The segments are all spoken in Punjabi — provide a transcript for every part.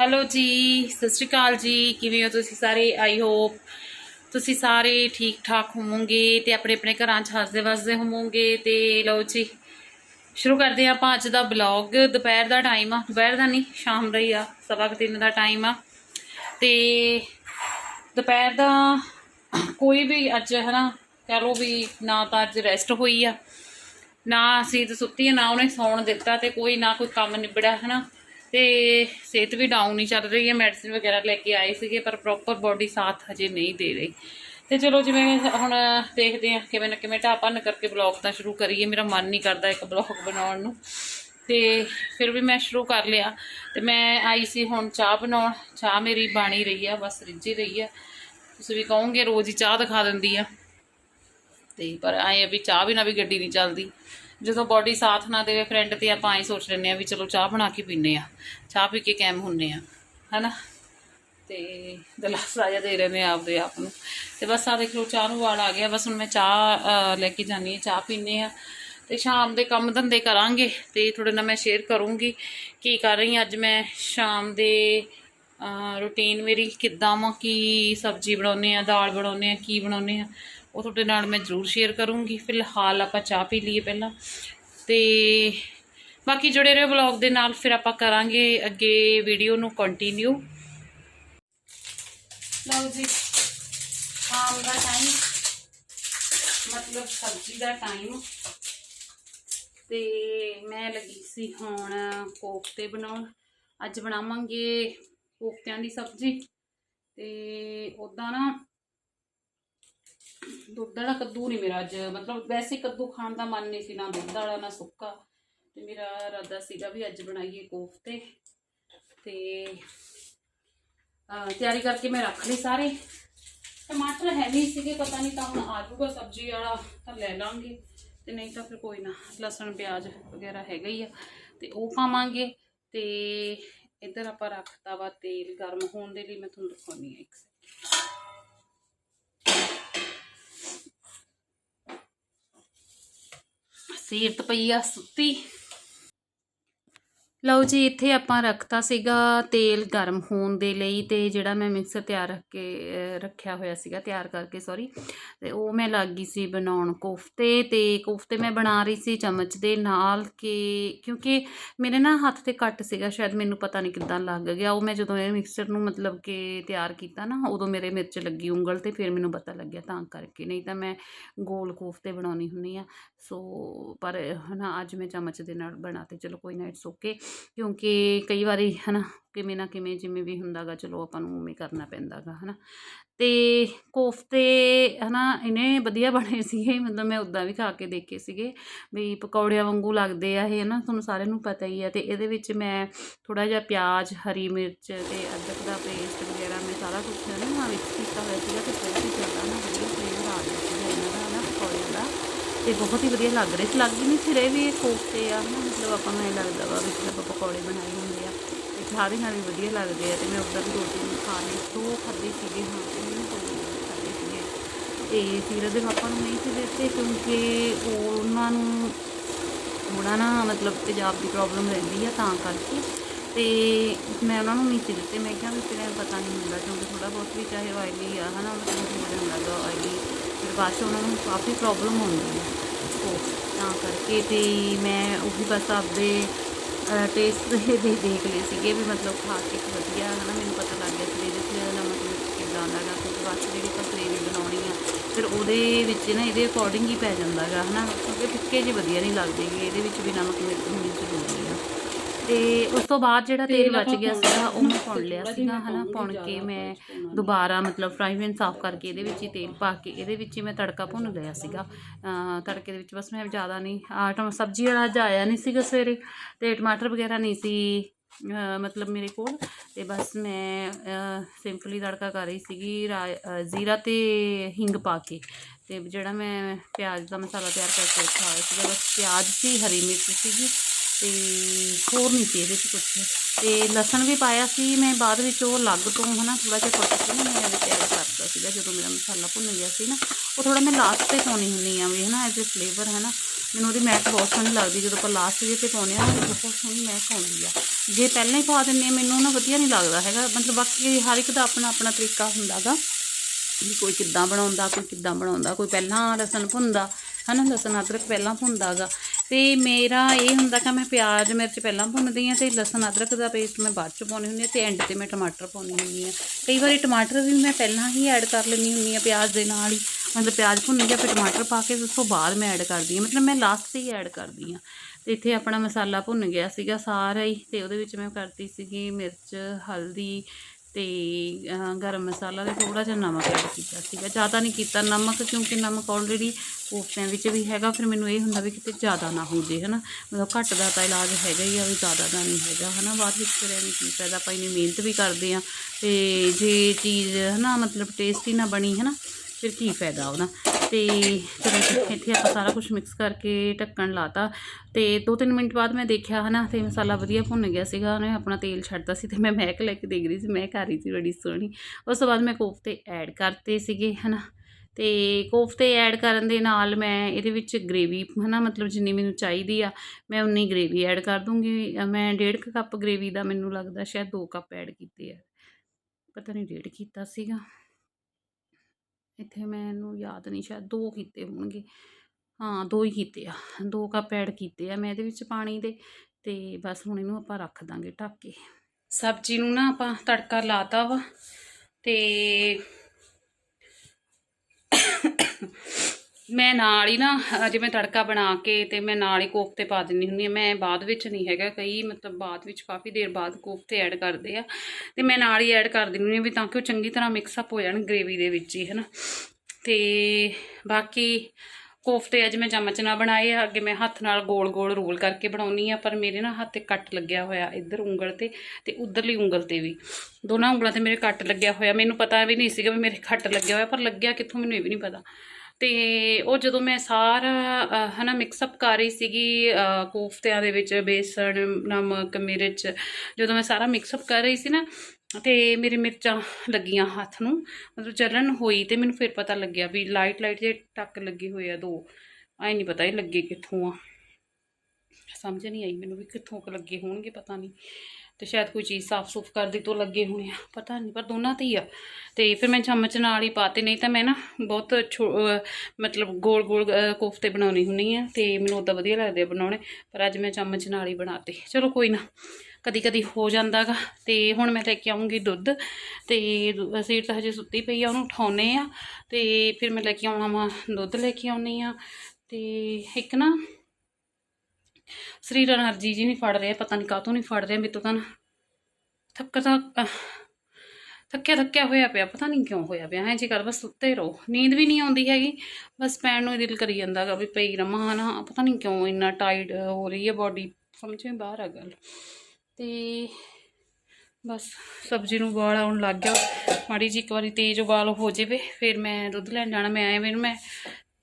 ਹੈਲੋ ਜੀ, ਸਤਿ ਸ਼੍ਰੀ ਅਕਾਲ ਜੀ। ਕਿਵੇਂ ਹੋ ਤੁਸੀਂ ਸਾਰੇ? ਆਈ ਹੋਪ ਤੁਸੀਂ ਸਾਰੇ ਠੀਕ ਠਾਕ ਹੋਵੋਗੇ ਤੇ ਆਪਣੇ ਆਪਣੇ ਘਰਾਂ 'ਚ ਹੱਸਦੇ ਵਸਦੇ ਹੋਵੋਗੇ ਤੇ ਲਓ ਜੀ, ਸ਼ੁਰੂ ਕਰਦੇ ਹਾਂ ਆਪਾਂ ਅੱਜ ਦਾ ਬਲੌਗ ਦੁਪਹਿਰ ਦਾ ਟਾਈਮ ਆ। ਦੁਪਹਿਰ ਦਾ ਨਹੀਂ, ਸ਼ਾਮ ਦਾ ਹੀ ਆ। ਸਵਾ ਕੁ ਤਿੰਨ ਦਾ ਟਾਈਮ ਆ। ਤੇ ਦੁਪਹਿਰ ਦਾ ਕੋਈ ਵੀ ਅੱਜ ਹਨਾ ਕਹ ਲਓ ਵੀ ਨਾ ਤਾਂ ਅੱਜ ਰੈਸਟ ਹੋਈ ਆ। ਨਾ ਅਸੀਂ ਸੀਤ ਸੁੱਤੀ ਆ, ਨਾ ਉਹਨੇ ਸੌਣ ਦਿੱਤਾ ਤੇ ਕੋਈ ਨਾ ਕੋਈ ਕੰਮ ਨਿਬੜਿਆ ਹਨਾ ਤੇ ਸਿਹਤ ਵੀ ਡਾਊਨ ਹੀ ਚੱਲ ਰਹੀ ਹੈ ਮੈਡੀਸਿਨ ਵਗੈਰਾ ਲੈ ਕੇ ਆਏ ਸੀਗੇ, ਪਰ ਪ੍ਰੋਪਰ ਬੋਡੀ ਸਾਥ ਹਜੇ ਨਹੀਂ ਦੇ ਰਹੀ। ਤੇ ਚਲੋ ਜਿਵੇਂ ਹੁਣ ਦੇਖਦੇ ਆ ਕਿਵੇਂ ਨਾ ਕਿਵੇਂ ਢਾਪਨ ਕਰਕੇ ਬਲੌਗ ਤਾਂ ਸ਼ੁਰੂ ਕਰੀਏ, ਮੇਰਾ ਮਨ ਨਹੀਂ ਕਰਦਾ ਇੱਕ ਬਲੌਗ ਬਣਾਉਣ ਨੂੰ। ਤੇ ਫਿਰ ਵੀ ਮੈਂ ਸ਼ੁਰੂ ਕਰ ਲਿਆ। ਤੇ ਮੈਂ ਆਈ ਸੀ ਹੁਣ ਚਾਹ ਬਣਾਉਣ, ਚਾਹ ਮੇਰੀ ਬਾਣੀ ਰਹੀ ਆ, ਬਸ ਰਿੱਝੀ ਰਹੀ ਆ। ਤੁਸੀਂ ਵੀ ਕਹੋਗੇ, ਰੋਜ਼ ਹੀ ਚਾਹ ਦਿਖਾ ਦਿੰਦੀ ਆ। ਤੇ ਪਰ ਆਏ ਵੀ ਚਾਹ ਬਿਨਾਂ ਵੀ ਗੱਡੀ ਨਹੀਂ ਚੱਲਦੀ। ਜਦੋਂ ਬਾਡੀ ਸਾਥ ਨਾ ਦੇਵੇ ਫਰੈਂਡ ਤੇ ਆਪਾਂ ਐਂ ਸੋਚ ਲੈਂਦੇ ਆ ਵੀ ਚਲੋ ਚਾਹ ਬਣਾ ਕੇ ਪੀਨੇ ਆ ਚਾਹ ਪੀ ਕੇ ਕੈਮ ਹੁੰਨੇ ਆ ਹਨਾ? ਤੇ ਦਲਾਸਾ ਜਿਹਾ ਦੇ ਰਹੇ ਨੇ ਆਪਦੇ ਆਪ ਨੂੰ। ਤੇ ਬਸ ਆ ਦੇਖ ਲਓ, ਚਾਹ ਨੂੰ ਵਾਲ ਆ ਗਿਆ। ਬਸ ਹੁਣ ਮੈਂ ਚਾਹ ਲੈ ਕੇ ਜਾਨੀ ਆ ਚਾਹ ਪੀਨੇ ਆ ਤੇ ਸ਼ਾਮ ਦੇ ਕੰਮ ਧੰਦੇ ਕਰਾਂਗੇ ਤੇ ਤੁਹਾਡੇ ਨਾਲ ਮੈਂ ਸ਼ੇਅਰ ਕਰੂੰਗੀ ਕੀ ਕਰ ਰਹੀ ਹਾਂ। ਅੱਜ ਮੈਂ ਸ਼ਾਮ ਦੇ ਰੁਟੀਨ ਮੇਰੀ ਕਿੱਦਾਂ ਵਾ, ਕੀ ਸਬਜ਼ੀ ਬਣਾਉਨੇ ਆ ਦਾਲ ਬਣਾਉਨੇ ਆ ਕੀ ਬਣਾਉਨੇ ਆ ਉਹ ਤੁਹਾਡੇ ਨਾਲ ਮੈਂ ਜ਼ਰੂਰ ਸ਼ੇਅਰ ਕਰੂੰਗੀ। ਫਿਲਹਾਲ ਆਪਾਂ ਚਾਹ ਪੀ ਲਈਏ ਪਹਿਲਾਂ। ਤੇ ਬਾਕੀ ਜੁੜੇ ਰਹੋ ਵਲੌਗ ਦੇ ਨਾਲ, ਫਿਰ ਆਪਾਂ ਕਰਾਂਗੇ ਅੱਗੇ ਵੀਡੀਓ ਨੂੰ ਕੰਟੀਨਿਊ ਲਓ ਜੀ ਸ਼ਾਮ ਦਾ ਟਾਈਮ ਮਤਲਬ ਸਬਜ਼ੀ ਦਾ ਟਾਈਮ ਤੇ ਮੈਂ ਲੱਗੀ ਸੀ ਹੁਣ ਕੋਫਤੇ ਬਣਾਉਣ। ਅੱਜ ਬਣਾਵਾਂਗੇ ਕੋਫਤਿਆਂ ਦੀ ਸਬਜ਼ੀ। ਤੇ ਉਦਾਂ ਨਾ ਦੁੱਧ ਵਾਲਾ ਕੱਦੂ ਨਹੀਂ ਮੇਰਾ ਅੱਜ। ਮਤਲਬ ਵੈਸੇ ਕੱਦੂ ਖਾਣ ਦਾ ਮਨ ਨਹੀਂ ਸੀ, ਨਾ ਦੁੱਧ ਵਾਲਾ, ਨਾ ਸੁੱਕਾ। ਤੇ ਮੇਰਾ ਇਰਾਦਾ ਸੀਗਾ ਵੀ ਅੱਜ ਬਣਾਈਏ ਕੋਫਤੇ। ਤੇ, ਅਹ, ਤਿਆਰੀ ਕਰਕੇ ਮੈਂ ਰੱਖ ਲਈ ਸਾਰੇ। ਟਮਾਟਰ ਹੈ ਨਹੀਂ ਸੀਗੇ, ਪਤਾ ਨਹੀਂ ਤਾਂ ਹੁਣ ਆ ਜਾਊਗਾ ਸਬਜ਼ੀ ਵਾਲਾ, ਤਾਂ ਲੈ ਲਾਂਗੇ। ਤੇ ਨਹੀਂ ਤਾਂ ਫਿਰ ਕੋਈ ਨਾ, ਲਸਣ, ਪਿਆਜ਼ ਵਗੈਰਾ ਹੈਗਾ ਹੀ ਆ। ਤੇ ਉਹ ਪਾਵਾਂਗੇ। ਤੇ ਇੱਧਰ ਆਪਾਂ ਰੱਖਤਾ ਵਾ ਤੇਲ ਗਰਮ ਹੋਣ ਦੇ ਲਈ, ਮੈਂ ਤੁਹਾਨੂੰ ਦਿਖਾਉਣੀ ਆ ਇੱਕ ਸੀਰਤ ਪਈ ਆ ਸੁੱਤੀ। ਲਓ ਜੀ, ਇੱਥੇ ਆਪਾਂ ਰੱਖਤਾ ਸੀਗਾ ਤੇਲ ਗਰਮ ਹੋਣ ਦੇ ਲਈ ਤੇ ਜਿਹੜਾ ਮੈਂ ਮਿਕਸਰ ਤਿਆਰ ਰੱਖ ਕੇ ਰੱਖਿਆ ਹੋਇਆ ਸੀਗਾ, ਤਿਆਰ ਕਰਕੇ ਸੌਰੀ ਤੇ ਉਹ ਮੈਂ ਲੱਗ ਗਈ ਸੀ ਬਣਾਉਣ ਕੋਫਤੇ ਤੇ ਕੋਫਤੇ ਮੈਂ ਬਣਾ ਰਹੀ ਸੀ ਚਮਚ ਦੇ ਨਾਲ ਕਿ, ਕਿਉਂਕਿ ਮੇਰੇ ਨਾ ਹੱਥ ਤੇ ਕੱਟ ਸੀਗਾ, ਸ਼ਾਇਦ ਮੈਨੂੰ ਪਤਾ ਨਹੀਂ ਕਿੱਦਾਂ ਲੱਗ ਗਿਆ। ਉਹ ਮੈਂ ਜਦੋਂ ਇਹ ਮਿਕਸਰ ਨੂੰ ਮਤਲਬ ਕਿ ਤਿਆਰ ਕੀਤਾ ਨਾ, ਉਦੋਂ ਮੇਰੇ ਮਿਰਚ ਲੱਗੀ ਉਂਗਲ ਤੇ ਫਿਰ ਮੈਨੂੰ ਪਤਾ ਲੱਗਿਆ ਤਾਂ ਕਰਕੇ। ਨਹੀਂ ਤਾਂ ਮੈਂ ਗੋਲ ਕੋਫਤੇ ਬਣਾਉਣੀ ਹੁੰਦੀ ਆ। ਸੋ, ਪਰ, ਹਨਾ, ਅੱਜ ਮੈਂ ਚਮਚ ਦੇ ਨਾਲ ਬਣਾਤੇ ਚਲੋ, ਕੋਈ ਨਾ ਇਟਸ ਓਕੇ ਕਿਉਂਕਿ ਕਈ ਵਾਰੀ, ਹਨਾ, ਕਿਵੇਂ ਨਾ ਕਿਵੇਂ ਜਿਵੇਂ ਵੀ ਹੁੰਦਾਗਾ, ਚਲੋ ਆਪਾਂ ਨੂੰ ਉਵੇਂ ਕਰਨਾ ਪੈਂਦਾਗਾ, ਹਨਾ। ਤੇ ਕੋਫਤੇ, ਹਨਾ ਇਹਨੇ ਵਧੀਆ ਬਣੇ ਸੀਗੇ, ਮਤਲਬ ਮੈਂ ਉਦਾਂ ਵੀ ਖਾ ਕੇ ਦੇਖੇ ਸੀਗੇ, ਵੀ ਪਕੌੜਿਆਂ ਵਾਂਗੂ ਲੱਗਦੇ ਆ ਇਹ, ਹਨਾ, ਤੁਹਾਨੂੰ ਸਾਰਿਆਂ ਨੂੰ ਪਤਾ ਹੀ ਆ। ਤੇ ਇਹਦੇ ਵਿੱਚ ਮੈਂ ਥੋੜਾ ਜਿਹਾ ਪਿਆਜ਼, ਹਰੀ ਮਿਰਚ ਤੇ ਅਦਰਕ ਦਾ ਪੇਸਟ ਵਗੈਰਾ ਮੈਂ ਸਾਰਾ ਕੁਝ ਨਾ ਮਿਕਸ ਕੀਤਾ ਹੋਇਆ ਸੀਗਾ ਤੇ ਬਹੁਤ ਹੀ ਜ਼ਿਆਦਾ ਨਾ ਵਧੀਆ ਫਲੇਵਰ ਆ ਰਿਹਾ ਸੀਗਾ ਇਹਨਾਂ ਦਾ ਹਨਾ ਪਕੌੜਿਆਂ ਦਾ ਤੇ ਬਹੁਤ ਹੀ ਵਧੀਆ ਲੱਗ ਰਹੇ। ਸੀ ਲੱਗ ਨਹੀਂ ਸੀ ਰਹੇ ਵੀ ਇਹ ਕੋਫਤੇ ਆ, ਹਨਾ? ਮਤਲਬ ਆਪਾਂ ਨੂੰ ਇਹ ਲੱਗਦਾ ਵਾ ਵੀ ਜਿਵੇਂ ਆਪਾਂ ਪਕੌੜੇ ਬਣਾਏ ਹੁੰਦੇ ਆ, ਤੇ ਸਾਰੇ ਨਾਲ ਵੀ ਵਧੀਆ ਲੱਗਦੇ ਆ, ਤੇ ਮੈਂ ਉੱਦਾਂ ਵੀ ਰੋਟੀ ਤਿੰਨ ਖਾ ਲਈ ਦੋ ਖਾਦੇ ਸੀਗੇ, ਹਾਂ, ਤੇ ਮੈਨੂੰ ਖਾਧੇ ਸੀਗੇ। ਤੇ ਸੀਰਤ ਦੇ ਪਾਪਾ ਨੂੰ ਨਹੀਂ ਸੀ ਦਿੱਤੇ ਕਿਉਂਕਿ ਉਹ ਉਹਨਾਂ ਨੂੰ ਥੋੜਾ ਨਾ ਮਤਲਬ ਤੇਜ਼ਾਬ ਦੀ ਪ੍ਰੋਬਲਮ ਰਹਿੰਦੀ ਆ ਤਾਂ ਕਰਕੇ। ਤੇ ਮੈਂ ਉਹਨਾਂ ਨੂੰ ਨਹੀਂ ਸੀ ਦਿੱਤੇ। ਮੈਂ ਕਿਹਾ ਵੀ ਫਿਰ ਐਂ ਪਤਾ ਨਹੀਂ ਹੁੰਦਾ ਕਿਉਂਕਿ ਥੋੜਾ ਬਹੁਤ ਵੀ ਚਾਹੇ ਆਇਲੀ ਆ, ਹਨਾ? ਮਤਲਬ ਹੋ ਜਾਂਦਾ ਗਾ ਆਇਲੀ ਫਿਰ ਬਾਅਦ 'ਚ ਉਹਨਾਂ ਨੂੰ ਕਾਫੀ ਪ੍ਰੋਬਲਮ ਹੁੰਦੀ ਹੈ। ਉਹ ਤਾਂ ਕਰਕੇ ਤੇ ਮੈਂ ਉਹ ਵੀ ਬਸ ਆਪਦੇ ਟੇਸਟ ਦੇ ਦੇਖ ਲਏ ਸੀਗੇ ਵੀ ਮਤਲਬ ਖਾ ਕੇ ਇੱਕ ਵਧੀਆ, ਹਨਾ, ਮੈਨੂੰ ਪਤਾ ਲੱਗ ਗਿਆ ਸੀ ਇਹਦੇ 'ਚ ਨਮਕ ਮਿਰਚ ਕਿੱਦਾਂ ਦਾ ਗਾ ਕਿਉਂਕਿ ਬਾਅਦ ਜਿਹੜੀ ਆਪਾਂ ਗ੍ਰੇਵੀ ਬਣਾਉਣੀ ਆ, ਫਿਰ ਉਹਦੇ ਵਿੱਚ ਨਾ ਇਹਦੇ ਅਕੋਰਡਿੰਗ ਹੀ ਪੈ ਜਾਂਦਾ ਗਾ ਹਨਾ, ਕਿਉਂਕਿ ਫਿੱਕੇ ਜਿਹੇ ਵਧੀਆ ਨਹੀਂ ਲੱਗਦੇ ਗੇ, ਇਹਦੇ ਵਿੱਚ ਵੀ ਨਮਕ ਮਿਰਚ ਹੋਣੀ ਜ਼ਰੂਰੀ ਆ ਤੇ ਉਸ ਤੋਂ ਬਾਅਦ ਜਿਹੜਾ ਤੇਲ ਬਚ ਗਿਆ ਸੀਗਾ ਉਹ ਮੈਂ ਭੁੰਨ ਲਿਆ ਸੀਗਾ ਹਨਾ ਭੁੰਨ ਕੇ ਮੈਂ ਦੁਬਾਰਾ ਮਤਲਬ ਫਰਾਈ ਪੈਨ ਸਾਫ਼ ਕਰਕੇ ਇਹਦੇ ਵਿੱਚ ਹੀ ਤੇਲ ਪਾ ਕੇ ਇਹਦੇ ਵਿੱਚ ਹੀ ਮੈਂ ਤੜਕਾ ਭੁੰਨ ਲਿਆ ਸੀਗਾ। ਤੜਕੇ ਦੇ ਵਿੱਚ ਬਸ ਮੈਂ ਜ਼ਿਆਦਾ ਨਹੀਂ ਆਟਮ ਸਬਜ਼ੀ ਵਾਲਾ ਅੱਜ ਆਇਆ ਨਹੀਂ ਸੀਗਾ ਸਵੇਰੇ ਤੇ ਟਮਾਟਰ ਵਗੈਰਾ ਨਹੀਂ ਸੀ ਮਤਲਬ ਮੇਰੇ ਕੋਲ ਤੇ ਬਸ ਮੈਂ ਸਿੰਪਲੀ ਤੜਕਾ ਕਰ ਰਹੀ ਸੀਗੀ ਜ਼ੀਰਾ ਤੇ ਹਿੰਗ ਪਾ ਕੇ ਤੇ ਜਿਹੜਾ ਮੈਂ ਪਿਆਜ਼ ਦਾ ਮਸਾਲਾ ਤਿਆਰ ਕਰਕੇ ਰੱਖਿਆ ਹੋਇਆ ਸੀਗਾ ਬਸ ਪਿਆਜ਼ ਸੀ ਹਰੀ ਮਿਰਚ ਸੀਗੀ ਤੇ ਹੋਰ ਨਹੀਂ ਸੀ ਇਹਦੇ 'ਚ ਕੁਛ ਤੇ ਲਸਣ ਵੀ ਪਾਇਆ ਸੀ, ਮੈਂ ਬਾਅਦ ਵਿੱਚ ਉਹ ਅਲੱਗ ਤੋਂ ਹਨਾ ਥੋੜਾ ਜਿਹਾ ਕੁੱਟ ਕੇ ਨਾ ਮੈਂ ਇਹਦੇ 'ਚ ਐਡ ਕਰਤਾ ਸੀਗਾ, ਜਦੋਂ ਮੇਰਾ ਮਸਾਲਾ ਭੁੰਨ ਗਿਆ ਸੀ ਨਾ, ਉਹ ਥੋੜਾ ਮੈਂ ਲਾਸਟ ਤੇ ਪਾਉਣੀ ਹੁੰਦੀ ਆ ਵੀ ਹਨਾ ਐਜ਼ ਅ ਫਲੇਵਰ ਹਨਾ। ਮੈਨੂੰ ਉਹਦੀ ਮਹਿਕ ਬਹੁਤ ਸੋਹਣੀ ਲੱਗਦੀ, ਜਦੋਂ ਆਪਾਂ ਲਾਸਟ ਜੇ ਤੇ ਪਾਉਂਦੇ ਆ ਨਾ ਬਹੁਤ ਸੋਹਣੀ ਮਹਿਕ ਆਉਂਦੀ ਆ। ਜੇ ਪਹਿਲਾਂ ਹੀ ਪਾ ਦਿੰਦੇ ਆ, ਮੈਨੂੰ ਨਾ ਵਧੀਆ ਨਹੀਂ ਲੱਗਦਾ ਹੈਗਾ, ਮਤਲਬ ਬਾਕੀ ਹਰ ਇੱਕ ਦਾ ਆਪਣਾ ਆਪਣਾ ਤਰੀਕਾ ਹੁੰਦਾ ਗਾ ਵੀ ਕੋਈ ਕਿੱਦਾਂ ਬਣਾਉਂਦਾ, ਕੋਈ ਕਿੱਦਾਂ ਬਣਾਉਂਦਾ, ਕੋਈ ਪਹਿਲਾਂ ਲਸਣ ਭੁੰਨਦਾ ਹਨਾ ਲਸਣ ਅਦਰਕ ਪਹਿਲਾਂ ਭੁੰਨਦਾ ਗਾ। ਤੇ ਮੇਰਾ ਇਹ ਹੁੰਦਾ ਕਿ ਮੈਂ ਪਿਆਜ਼, ਮਿਰਚ ਪਹਿਲਾਂ ਭੁੰਨਦੀ ਆ ਤੇ ਲਸਣ ਅਦਰਕ ਦਾ ਪੇਸਟ ਮੈਂ ਬਾਅਦ ਚ ਪਾਉਣੀ ਹੁੰਦੀ ਆ ਤੇ ਐਂਡ ਤੇ ਮੈਂ ਟਮਾਟਰ ਪਾਉਣੀ ਹੁੰਦੀ ਆ ਕਈ ਵਾਰੀ ਟਮਾਟਰ ਵੀ ਮੈਂ ਪਹਿਲਾਂ ਹੀ ਐਡ ਕਰ ਲੈਂਦੀ ਹੁੰਦੀ ਆ ਪਿਆਜ਼ ਦੇ ਨਾਲ ਹੀ। ਮਤਲਬ ਪਿਆਜ਼ ਭੁੰਨ ਗਿਆ ਫਿਰ ਟਮਾਟਰ ਪਾ ਕੇ ਉਸ ਤੋਂ ਬਾਅਦ ਮੈਂ ਐਡ ਕਰਦੀ ਆ ਮਤਲਬ ਮੈਂ ਲਾਸਟ ਤੇ ਹੀ ਐਡ ਕਰਦੀ ਆ ਤੇ ਇੱਥੇ ਆਪਣਾ ਮਸਾਲਾ ਭੁੰਨ ਗਿਆ ਸੀਗਾ ਸਾਰਾ ਹੀ ਤੇ ਉਹਦੇ ਵਿੱਚ ਮੈਂ ਕਰਤੀ ਸੀਗੀ ਮਿਰਚ, ਹਲਦੀ ਤੇ ਗਰਮ ਮਸਾਲਾ ਤੇ ਥੋੜਾ ਜਿਹਾ ਨਮਕ ਐਡ ਕੀਤਾ ਸੀਗਾ। ਜ਼ਿਆਦਾ ਨਹੀਂ ਕੀਤਾ ਨਮਕ, ਕਿਉਂਕਿ ਨਮਕ ਆਲਰੇਡੀ ਕੋਫਤਿਆਂ ਵਿੱਚ ਵੀ ਹੈਗਾ। ਫਿਰ ਮੈਨੂੰ ਇਹ ਹੁੰਦਾ ਵੀ ਕਿਤੇ ਜ਼ਿਆਦਾ ਨਾ ਹੋ ਜੇ ਹਨਾ? ਮਤਲਬ ਘੱਟ ਦਾ ਤਾਂ ਇਲਾਜ ਹੈਗਾ ਹੀ ਆ, ਵੀ ਜ਼ਿਆਦਾ ਦਾ ਨਹੀਂ ਹੈਗਾ, ਹਨਾ? ਬਾਅਦ ਵਿੱਚ ਫਿਰ ਐਵੇਂ ਕੀ ਫਾਇਦਾ? ਆਪਾਂ ਇੰਨੀ ਮਿਹਨਤ ਵੀ ਕਰਦੇ ਆ ਤੇ ਜੇ ਚੀਜ਼, ਹਨਾ? ਮਤਲਬ ਟੇਸਟੀ ਨਾ ਬਣੀ, ਹਨਾ? ਫਿਰ ਕੀ ਫਾਇਦਾ ਉਹਦਾ? ਤੇ ਚਲੋ ਇੱਥੇ ਆਪਾਂ ਸਾਰਾ ਕੁਝ ਮਿਕਸ ਕਰਕੇ ਢੱਕਣ ਲਾਤਾ। ਤੇ 2-3 ਮਿੰਟ ਬਾਅਦ ਮੈਂ ਦੇਖਿਆ, ਹਨਾ, ਤੇ ਮਸਾਲਾ ਵਧੀਆ ਭੁੰਨ ਗਿਆ ਸੀਗਾ। ਉਹਨੇ ਆਪਣਾ ਤੇਲ ਛੱਡਦਾ ਸੀ ਤੇ ਮੈਂ ਮਹਿਕ ਲੈ ਕੇ ਦੇਖ ਰਹੀ ਸੀ ਮੈਂ ਕਰ ਰਹੀ ਸੀ ਬੜੀ ਸੋਹਣੀ। ਉਸ ਤੋਂ ਬਾਅਦ ਮੈਂ ਕੋਫਤੇ ਐਡ ਕਰਤੇ ਸੀਗੇ, ਹਨਾ। ਤੇ ਕੋਫਤੇ ਐਡ ਕਰਨ ਦੇ ਨਾਲ ਮੈਂ ਇਹਦੇ ਵਿੱਚ ਗ੍ਰੇਵੀ ਹਨਾ, ਮਤਲਬ ਜਿੰਨੀ ਮੈਨੂੰ ਚਾਹੀਦੀ ਆ, ਮੈਂ ਉਨੀ ਗ੍ਰੇਵੀ ਐਡ ਕਰ ਦੂੰਗੀ। ਮੈਂ ਡੇਢ ਕੁ ਕੱਪ ਗ੍ਰੇਵੀ ਦਾ ਮੈਨੂੰ ਲੱਗਦਾ ਸ਼ਾਇਦ 2 ਕੱਪ ਐਡ ਕੀਤੇ ਆ। ਪਤਾ ਨਹੀਂ ਡੇਢ ਕੀਤਾ ਸੀਗਾ। ਇੱਥੇ ਮੈਨੂੰ ਯਾਦ ਨਹੀਂ, ਸ਼ਾਇਦ ਦੋ ਕੀਤੇ ਹੋਣਗੇ। ਹਾਂ, ਦੋ ਹੀ ਕੀਤੇ ਆ। ਦੋ ਕੱਪ ਐਡ ਕੀਤੇ ਆ ਮੈਂ ਇਹਦੇ ਵਿੱਚ ਪਾਣੀ ਦੇ ਤੇ ਬਸ ਹੁਣ ਇਹਨੂੰ ਆਪਾਂ ਰੱਖ ਦਾਂਗੇ ਢੱਕ ਕੇ। ਸਬਜ਼ੀ ਨੂੰ ਨਾ ਆਪਾਂ ਤੜਕਾ ਲਾਤਾ ਵਾ ਤੇ ਮੈਂ ਨਾਲ ਹੀ ਨਾ ਅਹ ਜਿਵੇਂ ਤੜਕਾ ਬਣਾ ਕੇ ਤੇ ਮੈਂ ਨਾਲ ਹੀ ਕੋਫਤੇ ਪਾ ਦਿੰਦੀ ਹੁੰਦੀ ਹਾਂ। ਮੈਂ ਬਾਅਦ ਵਿੱਚ ਨਹੀਂ ਹੈਗਾ, ਕਈ ਮਤਲਬ ਬਾਅਦ ਵਿੱਚ ਕਾਫੀ ਦੇਰ ਬਾਅਦ ਕੋਫਤੇ ਐਡ ਕਰਦੇ ਆ। ਤੇ ਮੈਂ ਨਾਲ ਹੀ ਐਡ ਕਰ ਦਿੰਦੀ ਹੁੰਦੀ ਹਾਂ ਵੀ ਤਾਂ ਕਿ ਉਹ ਚੰਗੀ ਤਰ੍ਹਾਂ ਮਿਕਸ ਅਪ ਹੋ ਜਾਣ ਗ੍ਰੇਵੀ ਦੇ ਵਿੱਚ ਹੀ, ਹਨਾ। ਤੇ ਬਾਕੀ ਕੋਫਤੇ ਅੱਜ ਮੈਂ ਚਮਚ ਨਾਲ ਬਣਾਏ ਆ, ਅੱਗੇ ਮੈਂ ਹੱਥ ਨਾਲ ਗੋਲ-ਗੋਲ ਰੋਲ ਕਰਕੇ ਬਣਾਉਣੀ ਆ ਪਰ ਮੇਰੇ ਨਾ ਹੱਥ ਤੇ ਕੱਟ ਲੱਗਿਆ ਹੋਇਆ ਇੱਧਰ ਉਂਗਲ ਤੇ ਤੇ ਉਧਰਲੀ ਉਂਗਲ ਤੇ ਵੀ। ਦੋਨਾਂ ਉਂਗਲਾਂ ਤੇ ਮੇਰੇ ਕੱਟ ਲੱਗਿਆ ਹੋਇਆ। ਮੈਨੂੰ ਪਤਾ ਵੀ ਨਹੀਂ ਸੀਗਾ ਵੀ ਮੇਰੇ ਕੱਟ ਲੱਗਿਆ ਹੋਇਆ, ਪਰ ਲੱਗਿਆ ਕਿੱਥੋਂ ਮੈਨੂੰ ਇਹ ਵੀ ਨਹੀਂ ਪਤਾ। ਤੇ ਉਹ ਜਦੋਂ ਮੈਂ ਸਾਰਾ ਅ, ਹਨਾ ਮਿਕਸ ਅਪ ਕਰ ਰਹੀ ਸੀਗੀ ਕੋਫਤਿਆਂ ਦੇ ਵਿੱਚ ਬੇਸਣ ਨਮਕ ਮਿਰਚ ਜਦੋਂ ਮੈਂ ਸਾਰਾ ਮਿਕਸ ਅਪ ਕਰ ਰਹੀ ਸੀ ਨਾ ਤੇ ਮੇਰੇ ਮਿਰਚਾਂ ਲੱਗੀਆਂ ਹੱਥ ਨੂੰ ਮਤਲਬ ਚੱਲਣ ਹੋਈ ਤੇ ਮੈਨੂੰ ਫਿਰ ਪਤਾ ਲੱਗਿਆ ਵੀ ਲਾਈਟ ਲਾਈਟ ਜੇ ਟੱਕ ਲੱਗੇ ਹੋਏ ਆ ਦੋ। ਐ ਨਹੀਂ ਪਤਾ ਇਹ ਲੱਗੇ ਕਿੱਥੋਂ ਆ। ਸਮਝ ਨਹੀਂ ਆਈ ਮੈਨੂੰ ਵੀ ਕਿੱਥੋਂ ਕੁ ਲੱਗੇ ਹੋਣਗੇ ਪਤਾ ਨਹੀਂ ਤੇ ਸ਼ਾਇਦ ਕੋਈ ਚੀਜ਼ ਸਾਫ਼ ਸੂਫ ਕਰਦੀ ਤੋਂ ਲੱਗੇ ਹੋਣੇ ਆ, ਪਤਾ ਨਹੀਂ, ਪਰ ਦੋਨਾਂ ਤੇ ਹੀ ਆ। ਤੇ ਫਿਰ ਮੈਂ ਚਮਚ ਨਾਲ ਹੀ ਪਾਤੇ, ਨਹੀਂ ਤਾਂ ਮੈਂ ਨਾ ਬਹੁਤ ਛੋ- ਮਤਲਬ ਗੋਲ ਗੋਲ ਕੋਫਤੇ ਬਣਾਉਣੀ ਹੁੰਨੀ ਆ ਤੇ ਮੈਨੂੰ ਉਦਾਂ ਵਧੀਆ ਲੱਗਦੇ ਆ ਬਣਾਉਣੇ, ਪਰ ਅੱਜ ਮੈਂ ਚਮਚ ਨਾਲ ਹੀ ਬਣਾਤੇ। ਚਲੋ ਕੋਈ ਨਾ ਕਦੀ ਕਦੀ ਹੋ ਜਾਂਦਾਗਾ ਤੇ ਹੁਣ ਮੈਂ ਲੈ ਕੇ ਆਉਂਗੀ ਦੁੱਧ ਤੇ ਦੁ- ਤਾਂ ਹਜੇ ਸੁੱਤੀ ਪਈ ਆ, ਉਹਨੂੰ ਉਠਾਉਨੇ ਆ। ਤੇ ਫਿਰ ਮੈਂ ਲੈ ਕੇ ਆਉਣਾ ਵਾ ਦੁੱਧ ਲੈ ਕੇ ਆਉਣੀ ਆ। ਤੇ ਇੱਕ ਨਾ ਸਰੀਰ એનર્ਜੀ ਜੀ ਨਹੀਂ ਫੜ ਰਿਹਾ, ਪਤਾ ਨਹੀਂ ਕਾਹਤੋਂ ਨਹੀਂ ਫੜ ਰਿਹਾ ਮੇਤੋਂ ਤਾਂ ਥੱਕਾ ਤਾਂ ਥੱਕਿਆ ਥੱਕਿਆ ਹੋਇਆ ਪਿਆ, ਪਤਾ ਨਹੀਂ ਕਿਉਂ ਹੋਇਆ ਪਿਆ ਹੈ ਜੀ ਕਰ ਬਸ ਸੁੱਤੇ ਰਹੋ, ਨੀਂਦ ਵੀ ਨਹੀਂ ਆਉਂਦੀ ਹੈਗੀ, ਬਸ ਪੈਣ ਨੂੰ ਦਿਲ ਕਰੀ ਜਾਂਦਾ ਜਾਂਦਾਗਾ ਵੀ ਪਈ ਰਮਾ ਨਾ ਪਤਾ ਨਹੀਂ ਕਿਉਂ ਇੰਨਾ ਟਾਈਟ ਹੋ ਰਹੀ ਹੈ ਬਾਡੀ ਸਮਝੇ ਬਾਹਰ ਆ ਗੱਲ, ਤੇ ਬਸ ਸਬਜ਼ੀ ਨੂੰ ਉਬਾਲ ਆਉਣ ਲੱਗ ਗਿਆ, ਮਾੜੀ ਜੀ ਇੱਕ ਵਾਰੀ ਤੇਜ਼ ਉਬਾਲ ਹੋ ਜਾਵੇ, ਫਿਰ ਮੈਂ ਦੁੱਧ ਲੈਣ ਜਾਣਾ, ਮੈਂ ਐਵੇਂ ਮੈਂ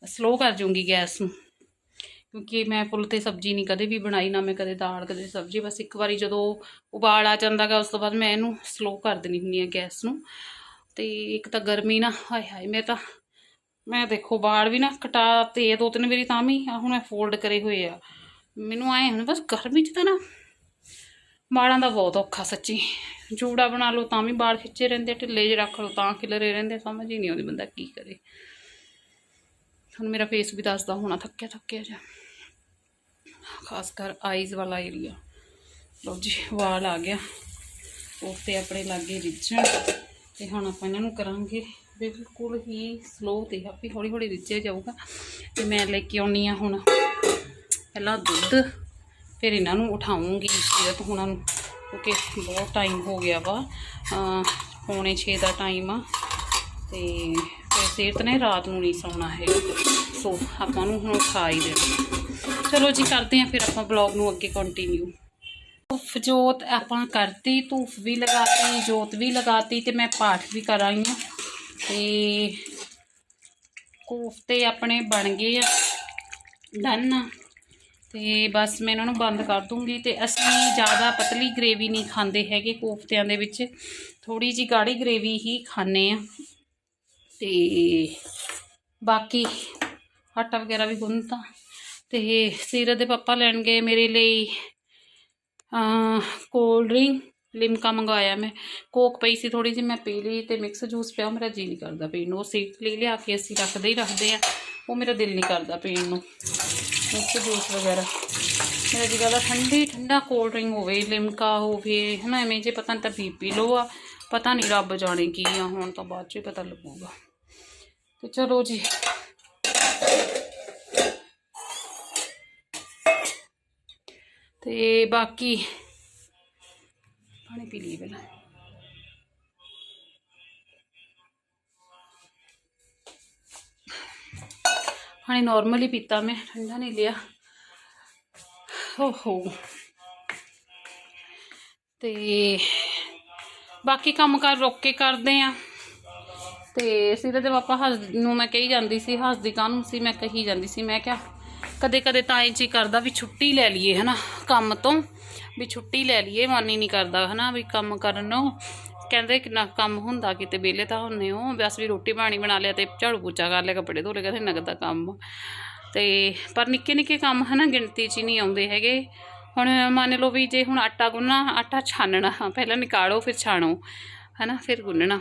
ਸਲੋ ਕਰ ਜੂੰਗੀ ਗੈਸ ਨੂੰ। ਕਿਉਂਕਿ ਮੈਂ ਫੁੱਲ ਤੇ ਸਬਜ਼ੀ ਨਹੀਂ ਕਦੇ ਵੀ ਬਣਾਈ ਨਾ ਮੈਂ ਕਦੇ ਦਾਲ ਕਦੇ ਸਬਜ਼ੀ ਬਸ ਇੱਕ ਵਾਰੀ ਜਦੋਂ ਉਬਾਲ ਆ ਜਾਂਦਾ ਗਾ ਉਸ ਤੋਂ ਬਾਅਦ ਮੈਂ ਇਹਨੂੰ ਸਲੋ ਕਰ ਦਿੰਦੀ ਹੁੰਦੀ ਆ ਗੈਸ ਨੂੰ। ਤੇ ਇੱਕ ਤਾਂ ਗਰਮੀ ਨਾ ਹਾਏ ਹਾਏ ਮੈਂ ਤਾਂ ਮੈਂ ਦੇਖੋ ਵਾਲ ਵੀ ਨਾ ਕਟਾ ਤੇ ਦੋ ਤਿੰਨ ਵਾਰੀ ਤਾਂ ਵੀ ਆਹ ਹੁਣ ਮੈਂ ਫੋਲਡ ਕਰੇ ਹੋਏ ਆ। ਮੈਨੂੰ ਆਏ ਹੁਣ ਬਸ ਗਰਮੀ 'ਚ ਤਾਂ ਨਾ ਵਾਲਾਂ ਦਾ ਬਹੁਤ ਔਖਾ ਸੱਚੀ। ਜੂੜਾ ਬਣਾ ਲਓ ਤਾਂ ਵੀ ਵਾਲ ਖਿੱਚੇ ਰਹਿੰਦੇ ਆ, ਢਿੱਲੇ ਜਿਹੇ ਰੱਖ ਲਓ ਤਾਂ ਖਿਲਰੇ ਰਹਿੰਦੇ ਸਮਝ ਹੀ ਨਹੀਂ ਆਉਂਦੀ ਬੰਦਾ ਕੀ ਕਰੇ। ਹੁਣ ਮੇਰਾ ਫੇਸ ਵੀ ਦੱਸਦਾ ਹੋਣਾ ਥੱਕਿਆ ਥੱਕਿਆ ਜਿਹਾ। ਖਾਸ ਕਰ ਆਈਜ਼ ਵਾਲਾ ਏਰੀਆ ਲਓ ਜੀ, ਵਾਲ ਆ ਗਿਆ। ਕੋਫਤੇ ਆਪਣੇ ਲਾਗੇ ਰਿੱਝਣ। ਤੇ ਹੁਣ ਆਪਾਂ ਇਹਨਾਂ ਨੂੰ ਕਰਾਂਗੇ। ਬਿਲਕੁਲ ਹੀ ਸਲੋ ਤੇ ਆਪੇ ਹੌਲੀ ਹੌਲੀ ਰਿੱਝਿਆ ਜਾਊਗਾ। ਤੇ ਮੈਂ ਲੈ ਕੇ ਆਉਣੀ ਆ ਹੁਣ ਪਹਿਲਾਂ ਦੁੱਧ। ਫਿਰ ਇਹਨਾਂ ਨੂੰ ਉਠਾਉਂਗੀ ਸਿਹਤ ਹੁਣਾਂ ਨੂੰ, ਕਿਉਂਕਿ ਬਹੁਤ ਟਾਈਮ ਹੋ ਗਿਆ ਵਾ। ਪੌਣੇ 6 ਦਾ ਟਾਈਮ ਆ। ਤੇ ਫਿਰ ਸੀਰਤ ਨੇ ਰਾਤ ਨੂੰ ਨਹੀਂ ਸੌਣਾ ਹੈ ਸੋ ਆਪਾਂ ਨੂੰ ਹੁਣ ਉਠਾ ਹੀ ਦੇਣਾ। ਚਲੋ ਜੀ ਕਰਦੇ ਹਾਂ, ਫਿਰ ਆਪਾਂ ਬਲੌਗ ਨੂੰ ਅੱਗੇ ਕੰਟੀਨਿਊ ਧੂਫ ਜੋਤ ਆਪਾਂ ਕਰਤੀ ਧੂਫ ਵੀ ਲਗਾਤੀ, ਜੋਤ ਵੀ ਲਗਾਤੀ ਤੇ ਮੈਂ ਪਾਠ ਵੀ ਕਰਾਂਗੀ। ਹਾਂ ਤੇ ਕੋਫਤੇ ਆਪਣੇ ਬਣ ਗਏ ਆ ਡਨ ਆ। ਤੇ ਬਸ ਮੈਂ ਇਹਨਾਂ ਨੂੰ ਬੰਦ ਕਰ ਦੂੰਗੀ ਤੇ ਅਸੀਂ ਜ਼ਿਆਦਾ ਪਤਲੀ ਗ੍ਰੇਵੀ ਨਹੀਂ ਖਾਂਦੇ ਹੈਗੇ ਕੋਫਤਿਆਂ ਦੇ ਵਿੱਚ। ਥੋੜੀ ਜੀ ਗਾੜੀ ਗ੍ਰੇਵੀ ਹੀ ਖਾਂਦੇ ਆ। ਤੇ ਬਾਕੀ ਆਟਾ ਵਗੈਰਾ ਵੀ ਗੁੰਨਤਾ। ਤੇ ਸੀਰਤ ਦੇ ਪਾਪਾ ਲੈਣ ਗਏ ਮੇਰੇ ਲਈ ਕੋਲਡ ਡਰਿੰਕ ਲਿਮਕਾ ਮੰਗਵਾਇਆ ਮੈਂ। ਕੋਕ ਪਈ ਸੀ ਥੋੜੀ ਜਿਹੀ, ਮੈਂ ਪੀ ਲਈ ਤੇ ਮਿਕਸ ਜੂਸ ਪਿਆ, ਮੇਰਾ ਜੀ ਨਹੀਂ ਕਰਦਾ ਪੀਣ ਨੂੰ। ਉਹ ਸੀਟ ਲਈ ਲਿਆ ਕੇ ਅਸੀਂ ਰੱਖਦੇ ਹੀ ਰੱਖਦੇ ਆ, ਉਹ ਮੇਰਾ ਦਿਲ ਨਹੀਂ ਕਰਦਾ ਪੀਣ ਨੂੰ। ਮਿਕਸ ਜੂਸ ਵਗੈਰਾ। ਮੇਰਾ ਜੀ ਕਰਦਾ ਠੰਡੀ, ਠੰਡਾ ਕੋਲਡ ਡਰਿੰਕ ਹੋਵੇ, ਲਿਮਕਾ ਹੋਵੇ, ਹਨਾ, ਐਵੇਂ ਜੇ ਪਤਾ ਨਹੀਂ ਤਾਂ ਬੀਪੀ ਲੋ ਆ। ਪਤਾ ਨਹੀਂ ਰੱਬ ਜਾਣੇ ਕੀ ਆ, ਹੁਣ ਤਾਂ ਬਾਅਦ ਚ ਹੀ ਪਤਾ ਲੱਗੂਗਾ। ਤੇ ਚਲੋ ਜੀ ਤੇ ਬਾਕੀ ਪਾਣੀ ਪੀ ਲਈ ਪਹਿਲਾਂ। ਪਾਣੀ ਨਾਰਮਲੀ ਪੀਤਾ ਮੈਂ, ਠੰਡਾ ਨਹੀਂ ਲਿਆ। ਓਹੋ। ਤੇ ਬਾਕੀ ਕੰਮ ਕਰ ਰੁੱਕ ਕੇ ਕਰਦੇ ਆ। ਤੇ ਸਿਰੇ ਦੇ ਪਾਪਾ ਹੱਸ ਨੂੰ ਮੈਂ ਕਹੀ ਜਾਂਦੀ ਸੀ, ਹੱਸਦੀ ਕਾਹਨੂੰ ਸੀ? ਮੈਂ ਕਹੀ ਜਾਂਦੀ ਸੀ, ਮੈਂ ਕਿਹਾ ਕਦੇ ਕਦੇ ਤਾਂ ਇਹ ਜੀ ਕਰਦਾ ਵੀ ਛੁੱਟੀ ਲੈ ਲਈਏ, ਹਨਾ, ਕੰਮ ਤੋਂ। ਵੀ ਛੁੱਟੀ ਲੈ ਲਈਏ, ਮਨ ਹੀ ਨਹੀਂ ਕਰਦਾ, ਹਨਾ, ਵੀ ਕੰਮ ਕਰਨ ਨੂੰ। ਕਹਿੰਦੇ ਕਿੰਨਾ ਕੰਮ ਹੁੰਦਾ ਕਿਤੇ ਵਿਹਲੇ ਤਾਂ ਹੁੰਨੇ ਹੋ ਬਸ ਵੀ ਰੋਟੀ ਪਾਣੀ ਬਣਾ ਲਿਆ ਤੇ ਝਾੜੂ ਪੋਚਾ ਕਰ ਲਿਆ, ਕੱਪੜੇ ਧੋ ਲਏ, ਕਹਿੰਦੇ ਨਗਦਾ ਕੰਮ। ਤੇ, ਪਰ ਨਿੱਕੇ ਨਿੱਕੇ ਕੰਮ, ਹਨਾ, ਗਿਣਤੀ 'ਚ ਹੀ ਨਹੀਂ ਆਉਂਦੇ ਹੈਗੇ। ਹੁਣ ਮੰਨ ਲਓ ਵੀ ਜੇ ਹੁਣ ਆਟਾ ਗੁੰਨਣਾ, ਆਟਾ ਛਾਨਣਾ, ਪਹਿਲਾਂ ਨਿਕਾਲੋ, ਫਿਰ ਛਾਣੋ, ਹਨਾ, ਫਿਰ ਗੁੰਨਣਾ,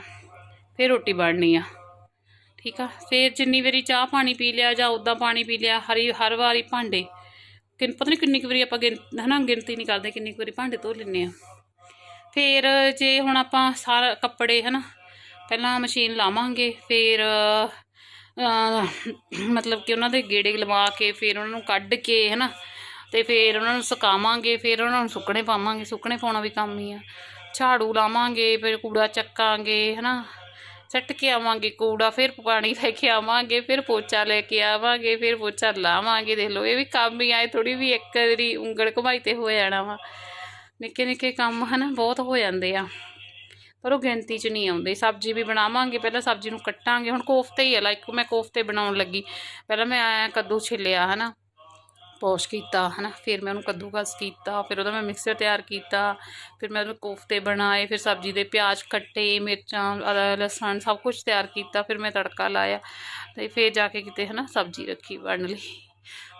ਫਿਰ ਰੋਟੀ ਬਣਨੀ ਆ। ਠੀਕ ਆ? ਫਿਰ ਜਿੰਨੀ ਵਾਰੀ ਚਾਹ ਪਾਣੀ ਪੀ ਲਿਆ ਜਾਂ ਉਦਾਂ ਪਾਣੀ ਪੀ ਲਿਆ, ਹਰੀ, ਹਰ ਵਾਰੀ ਭਾਂਡੇ ਕਿ ਪਤਾ ਨਹੀਂ ਕਿੰਨੀ ਕੁ ਵਾਰੀ ਆਪਾਂ ਗਿਣ, ਹਨਾ, ਗਿਣਤੀ ਨਹੀਂ ਕਰਦੇ ਕਿੰਨੀ ਕੁ ਵਾਰੀ ਭਾਂਡੇ ਧੋ ਲੈਂਦੇ ਆ। ਫਿਰ ਜੇ ਹੁਣ ਆਪਾਂ ਸਾਰਾ ਕੱਪੜੇ, ਹਨਾ, ਪਹਿਲਾਂ ਮਸ਼ੀਨ ਲਾਵਾਂਗੇ, ਫਿਰ ਮਤਲਬ ਕਿ ਉਹਨਾਂ ਦੇ ਗੇੜੇ ਲਵਾ ਕੇ ਫਿਰ ਉਹਨਾਂ ਨੂੰ ਕੱਢ ਕੇ, ਹਨਾ, ਤੇ ਫਿਰ ਉਹਨਾਂ ਨੂੰ ਸੁਕਾਵਾਂਗੇ, ਫਿਰ ਉਹਨਾਂ ਨੂੰ ਸੁੱਕਣੇ ਪਾਵਾਂਗੇ, ਸੁੱਕਣੇ ਪਾਉਣਾ ਵੀ ਕੰਮ ਹੀ ਆ। ਝਾੜੂ ਲਾਵਾਂਗੇ, ਫਿਰ ਕੂੜਾ ਚੱਕਾਂਗੇ, ਹਨਾ ਸੱਟ ਕੇ ਆਵਾਂਗੇ, ਕੂੜਾ ਫਿਰ ਪਾਣੀ ਲੈ ਕੇ ਆਵਾਂਗੇ, ਫਿਰ ਪੋਚਾ ਲੈ ਕੇ ਆਵਾਂਗੇ, ਫਿਰ ਪੋਚਾ ਲਾਵਾਂਗੇ, ਦੇਖ ਲਓ, ਇਹ ਵੀ ਕੰਮ ਹੀ ਆਏ ਥੋੜੀ ਵੀ ਇੱਕ ਵਾਰੀ ਉਂਗਲ ਘੁਮਾਈ ਤੇ ਹੋ ਜਾਣਾ ਵਾ। ਨਿੱਕੇ ਨਿੱਕੇ ਕੰਮ ਹਨਾ, ਬਹੁਤ ਹੋ ਜਾਂਦੇ ਆ। ਪਰ ਉਹ ਗਿਣਤੀ 'ਚ ਨਹੀਂ ਆਉਂਦੇ, ਸਬਜ਼ੀ ਵੀ ਬਣਾਵਾਂਗੇ, ਪਹਿਲਾਂ ਸਬਜ਼ੀ ਨੂੰ ਕੱਟਾਂਗੇ, ਹੁਣ ਕੋਫਤੇ ਹੀ ਆ ਲਾਈਕ ਮੈਂ ਕੋਫਤੇ ਬਣਾਉਣ ਲੱਗੀ। ਪਹਿਲਾਂ ਮੈਂ ਆਇਆ ਕੱਦੂ ਛਿੱਲਿਆ ਹਨਾ ਪੋਸ਼ ਕੀਤਾ, ਹਨਾ? ਫਿਰ ਮੈਂ ਉਹਨੂੰ ਕੱਦੂਕਸ ਕੀਤਾ, ਫਿਰ ਉਹਦਾ ਮੈਂ ਮਿਕਸਰ ਤਿਆਰ ਕੀਤਾ, ਫਿਰ ਮੈਂ ਉਹਦੇ ਕੋਫਤੇ ਬਣਾਏ, ਫਿਰ ਸਬਜ਼ੀ ਦੇ ਪਿਆਜ਼ ਕੱਟੇ, ਮਿਰਚਾਂ ਅਦਾ ਲਸਣ ਸਭ ਕੁਝ ਤਿਆਰ ਕੀਤਾ, ਫਿਰ ਮੈਂ ਤੜਕਾ ਲਾਇਆ ਤੇ ਫਿਰ ਜਾ ਕੇ ਕਿਤੇ, ਹਨਾ, ਸਬਜ਼ੀ ਰੱਖੀ ਬਣ ਲਈ।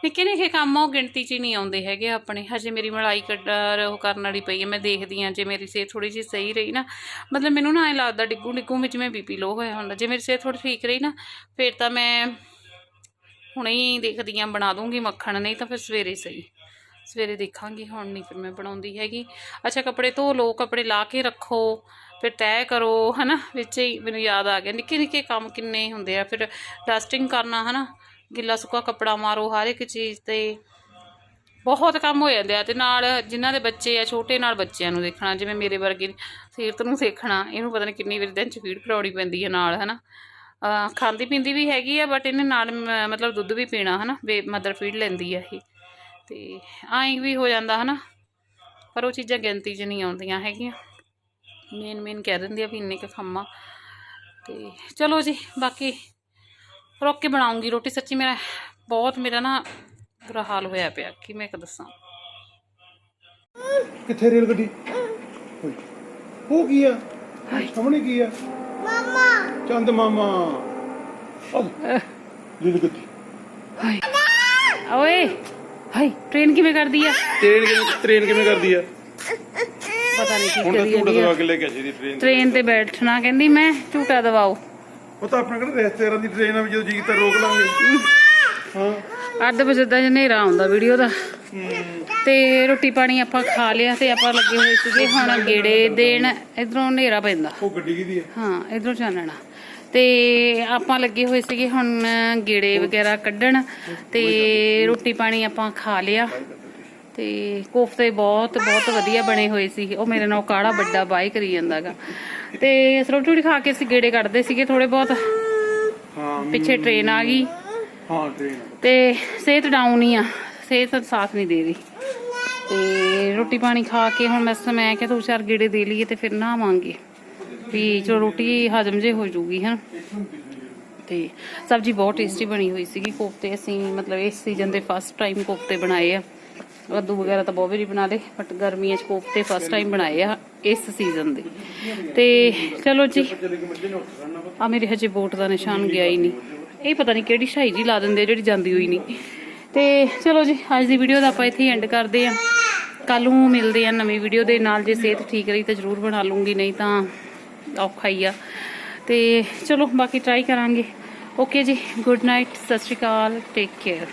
ਨਿੱਕੇ ਨਿੱਕੇ ਕੰਮ ਉਹ ਗਿਣਤੀ 'ਚ ਹੀ ਨਹੀਂ ਆਉਂਦੇ ਹੈਗੇ ਆਪਣੇ। ਹਜੇ ਮੇਰੀ ਮਲਾਈ ਕੱਢ ਉਹ ਕਰਨ ਵਾਲੀ ਪਈ ਹੈ ਮੈਂ ਦੇਖਦੀ ਹਾਂ ਜੇ ਮੇਰੀ ਸਿਹਤ ਥੋੜੀ ਜਿਹੀ ਸਹੀ ਰਹੀ ਨਾ, ਮਤਲਬ ਮੈਨੂੰ ਨਾ ਐਂ ਲੱਗਦਾ ਡਿੱਗੂ ਡਿੱਗੂ ਵਿੱਚ ਮੈਂ ਬੀਪੀ ਲੋ ਹੋਇਆ ਹੁੰਦਾ। ਜੇ ਮੇਰੀ ਸਿਹਤ ਥੋੜੀ ਠੀਕ ਰਹੀ ਨਾ, ਫਿਰ ਤਾਂ ਮੈਂ ਹੁਣੇ ਹੀ ਦੇਖਦੀ ਹਾਂ ਬਣਾ ਦੂੰਗੀ ਮੱਖਣ, ਨਹੀਂ ਤਾਂ ਫਿਰ ਸਵੇਰੇ ਸਹੀ। ਸਵੇਰੇ ਦੇਖਾਂਗੀ, ਹੁਣ ਨਹੀਂ ਫਿਰ ਮੈਂ ਬਣਾਉਂਦੀ ਹੈਗੀ। ਅੱਛਾ, ਕੱਪੜੇ ਧੋ ਲਓ, ਕੱਪੜੇ ਲਾ ਕੇ ਰੱਖੋ, ਫਿਰ ਤੈਅ ਕਰੋ, ਹਨਾ? ਵਿੱਚ ਹੀ ਮੈਨੂੰ ਯਾਦ ਆ ਗਿਆ। ਨਿੱਕੇ ਨਿੱਕੇ ਕੰਮ ਕਿੰਨੇ ਹੁੰਦੇ ਆ, ਫਿਰ ਡਸਟਿੰਗ ਕਰਨਾ, ਹਨਾ? ਗਿੱਲਾ ਸੁੱਕਾ ਕੱਪੜਾ ਮਾਰੋ ਹਰ ਇੱਕ ਚੀਜ਼ ਤੇ। ਬਹੁਤ ਕੰਮ ਹੋ ਜਾਂਦੇ ਆ ਤੇ ਨਾਲ ਜਿਨ੍ਹਾਂ ਦੇ ਬੱਚੇ ਆ, ਛੋਟੇ ਨਾਲ ਬੱਚਿਆਂ ਨੂੰ ਦੇਖਣਾ, ਜਿਵੇਂ ਮੇਰੇ ਵਰਗੇ ਸੀਰਤ ਨੂੰ ਦੇਖਣਾ, ਇਹਨੂੰ ਪਤਾ ਨਹੀਂ ਕਿੰਨੀ ਵਾਰੀ ਦਿਨ ਚ ਫੀਡ ਕਰਾਉਣੀ ਪੈਂਦੀ ਹੈ ਨਾਲ, ਹਨਾ? ਅਹ ਖਾਂਦੀ ਪੀਂਦੀ ਵੀ ਹੈਗੀ ਆ ਬਟ ਇਹਨੇ ਨਾਲ ਮਤਲਬ ਦੁੱਧ ਵੀ ਪੀਣਾ ਹਨਾ? ਬੇ ਮਦਰ ਫੀਡ ਲੈਂਦੀ ਆ ਇਹ। ਤੇ ਐਂ ਵੀ ਹੋ ਜਾਂਦਾ ਹਨਾ? ਪਰ ਉਹ ਚੀਜ਼ਾਂ ਗਿਣਤੀ 'ਚ ਨਹੀਂ ਆਉਂਦੀਆਂ ਹੈਗੀਆਂ। ਮੇਨ ਮੇਨ ਕਹਿ ਦਿੰਦੀ ਆ ਵੀ ਇੰਨੇ ਕੁ ਖੰਮਾ ਤੇ ਚਲੋ ਜੀ ਬਾਕੀ ਰੋਕ ਕੇ ਬਣਾਉਂਗੀ। ਰੋਟੀ ਸੱਚੀ ਮੇਰਾ ਬਹੁਤ ਮੇਰਾ ਨਾ ਬੁਰਾ ਹਾਲ ਹੋਇਆ ਪਿਆ। ਕਿ ਮੈਂ ਇੱਕ ਦੱਸਾਂ? ਕਿੱਥੇ ਰੇਲ ਗੱਡੀ? ਉਹ ਕੀ ਆ? ਸਾਹਮਣੇ ਕੀ ਆ? ਮਾਮਾ। ਚੰਦ ਮਾਮਾ। ਰੇਲ ਗੱਡੀ। ਹਾਏ। ਓਏ ਹਾਏ ਟ੍ਰੇਨ ਕਿਵੇਂ ਕਰਦੀ ਆ? ਟ੍ਰੇਨ ਕਿਵੇਂ ਟ੍ਰੇਨ ਕਿਵੇਂ ਕਰਦੀ ਆ? ਪਤਾ ਨਹੀਂ ਕੀ ਹੁਣ ਤਾਂ ਕਰੀ ਝੂਟਾ ਜਾਂਦੀ ਦਵਾ ਆ। ਕੇ ਲੈ ਕੇ ਆਈ ਦੀ ਟ੍ਰੇਨ ਟ੍ਰੇਨ ਤੇ ਬੈਠਣਾ ਕਹਿੰਦੀ ਮੈਂ ਝੂਟਾ ਦਵਾਓ। ਉਹ ਤਾਂ ਆਪਣੇ ਕਿਹੜੇ ਰਿਸ਼ਤੇਦਾਰਾਂ ਦੀ ਟ੍ਰੇਨ ਆ ਵੀ ਜਦੋਂ ਜੀ ਕੀਤਾ ਰੋਕ ਲਾਂਗੇ। ਹਾਂ। ਅੱਧ ਵਜੇ ਦਾ ਹਨੇਰਾ ਆਉਂਦਾ ਵੀਡੀਓ ਦਾ। ਤੇ ਰੋਟੀ ਪਾਣੀ ਆਪਾਂ ਖਾ ਲਿਆ ਤੇ ਆਪਾਂ ਲੱਗੇ ਹੋਏ ਸੀਗੇ ਹੁਣ ਗੇੜੇ ਦੇਣ ਇਧਰੋਂ ਹਨੇਰਾ ਪੈਂਦਾ। ਉਹ ਗੱਡੀ ਕਿਹਦੀ ਆ ਹਾਂ ਇਧਰੋਂ ਚਾਨਣਾ। ਤੇ ਆਪਾਂ ਲੱਗੇ ਹੋਏ ਸੀਗੇ ਹੁਣ ਗੇੜੇ ਵਗੈਰਾ ਕੱਢਣ ਤੇ ਰੋਟੀ ਪਾਣੀ ਆਪਾਂ ਖਾ ਲਿਆ। ਤੇ ਕੋਫਤੇ ਬਹੁਤ ਬਹੁਤ ਵਧੀਆ ਬਣੇ ਹੋਏ ਸੀ। ਉਹ ਮੇਰੇ ਨਾਲ ਕਾੜਾ ਵੱਡਾ ਬਾਈ ਕਰੀ ਜਾਂਦਾਗਾ। ਤੇ ਰੋਟੀ ਰੂਟੀ ਖਾ ਕੇ ਅਸੀਂ ਗੇੜੇ ਕੱਢਦੇ ਸੀਗੇ ਥੋੜੇ ਬਹੁਤ। ਹਾਂ ਪਿੱਛੇ ਟ੍ਰੇਨ ਆ ਗਈ। ਹਾਂ ਟ੍ਰੇਨ ਤੇ ਸਿਹਤ ਡਾਊਨ ਹੀ ਆ। ਸਿਹਤ ਸਾਥ ਨਹੀਂ ਦੇ ਰਹੀ। ਤੇ ਰੋਟੀ ਪਾਣੀ ਖਾ ਕੇ ਹੁਣ ਮੈਂ ਮੈਂ ਕਿਹਾ ਦੋ ਚਾਰ ਗੇੜੇ ਦੇ ਲਈਏ ਤੇ ਫਿਰ ਨਹਾਵਾਂਗੇ। ਵੀ ਚਲੋ ਰੋਟੀ ਹਜਮ ਜੇ ਹੋ ਜੂਗੀ, ਹਨ? ਤੇ ਸਬਜ਼ੀ ਬਹੁਤ ਟੇਸਟੀ ਬਣੀ ਹੋਈ ਸੀਗੀ। ਕੋਫਤੇ ਅਸੀਂ ਮਤਲਬ ਇਸ ਸੀਜ਼ਨ ਦੇ ਫਸਟ ਟਾਈਮ ਕੋਫਤੇ ਬਣਾਏ ਆ। ਕੱਦੂ ਵਗੈਰਾ ਤਾਂ ਬਹੁਤ ਵਾਰੀ ਬਣਾ ਲਏ ਬਟ ਗਰਮੀਆਂ 'ਚ ਕੋਫਤੇ ਫਸਟ ਟਾਈਮ ਬਣਾਏ ਆ ਇਸ ਸੀਜ਼ਨ ਦੇ। ਤੇ ਚਲੋ ਜੀ ਆ ਮੇਰੇ ਹਜੇ ਬੋਟ ਦਾ ਨਿਸ਼ਾਨ ਗਿਆ ਹੀ ਨਹੀਂ। ਇਹ ਪਤਾ ਨਹੀਂ ਕਿਹੜੀ ਸ਼ਾਈ ਜੀ ਲਾ ਦਿੰਦੇ ਜਿਹੜੀ ਜਾਂਦੀ ਹੋਈ ਨਹੀਂ। ਤੇ ਚਲੋ ਜੀ, ਅੱਜ ਦੀ ਵੀਡੀਓ ਦਾ ਆਪਾਂ ਇੱਥੇ ਹੀ ਐਂਡ ਕਰਦੇ ਆ ਕੱਲ ਨੂੰ ਮਿਲਦੇ ਆ ਨਵੀਂ ਵੀਡੀਓ ਦੇ ਨਾਲ, ਜੇ ਸਿਹਤ ਠੀਕ ਰਹੀ ਤਾਂ ਜ਼ਰੂਰ ਬਣਾ ਲੂੰਗੀ, ਨਹੀਂ ਤਾਂ ਔਖਾ ਹੀ ਆ। ਤੇ ਚਲੋ, ਬਾਕੀ ਟਰਾਈ ਕਰਾਂਗੇ। ਓਕੇ ਜੀ ਗੁੱਡ ਨਾਈਟ ਸਤਿ ਸ਼੍ਰੀ ਅਕਾਲ ਟੇਕ ਕੇਅਰ